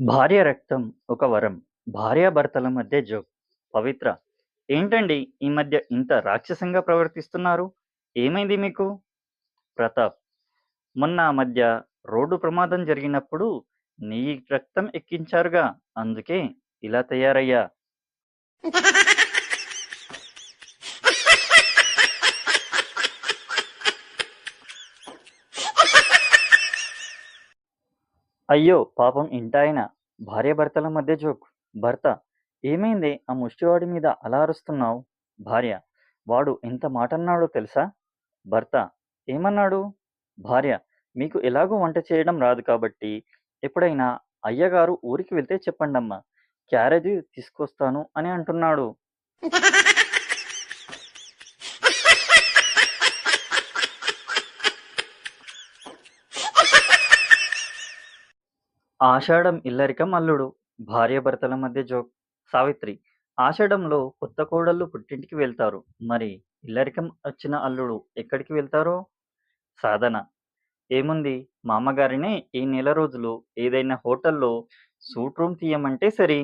భార్య రక్తం ఒక వరం. భార్యాభర్తల మధ్య జోక్. పవిత్ర: ఏంటండి ఈ మధ్య ఇంత రాక్షసంగా ప్రవర్తిస్తున్నారు? ఏమైంది మీకు? ప్రతాప్: మొన్న ఆ మధ్య రోడ్డు ప్రమాదం జరిగినప్పుడు నీ రక్తం ఎక్కించారుగా అందుకే ఇలా తయారయ్యా. అయ్యో పాపం ఇంటాయన. భార్యాభర్తల మధ్య జోక్. భర్త: ఏమైంది ఆ ముష్టివాడి మీద అలా అరుస్తున్నావు భార్య: వాడు ఎంత మాట అన్నాడో తెలుసా? భర్త: ఏమన్నాడు? భార్య: మీకు ఎలాగూ వంట చేయడం రాదు కాబట్టి ఎప్పుడైనా అయ్యగారు ఊరికి వెళ్తే చెప్పండమ్మా క్యారేజీ తీసుకొస్తాను అని అంటున్నాడు. ఆషాఢం ఇల్లరికం అల్లుడు. భార్యాభర్తల మధ్య జోక్. సావిత్రి: ఆషాఢంలో కొత్త కోడళ్ళు పుట్టింటికి వెళ్తారు. మరి ఇల్లరికం వచ్చిన అల్లుడు ఎక్కడికి వెళ్తారో సాధన: ఏముంది మామగారినే ఈ నెల రోజులు ఏదైనా హోటల్లో సూట్ రూమ్ తీయమంటే సరి.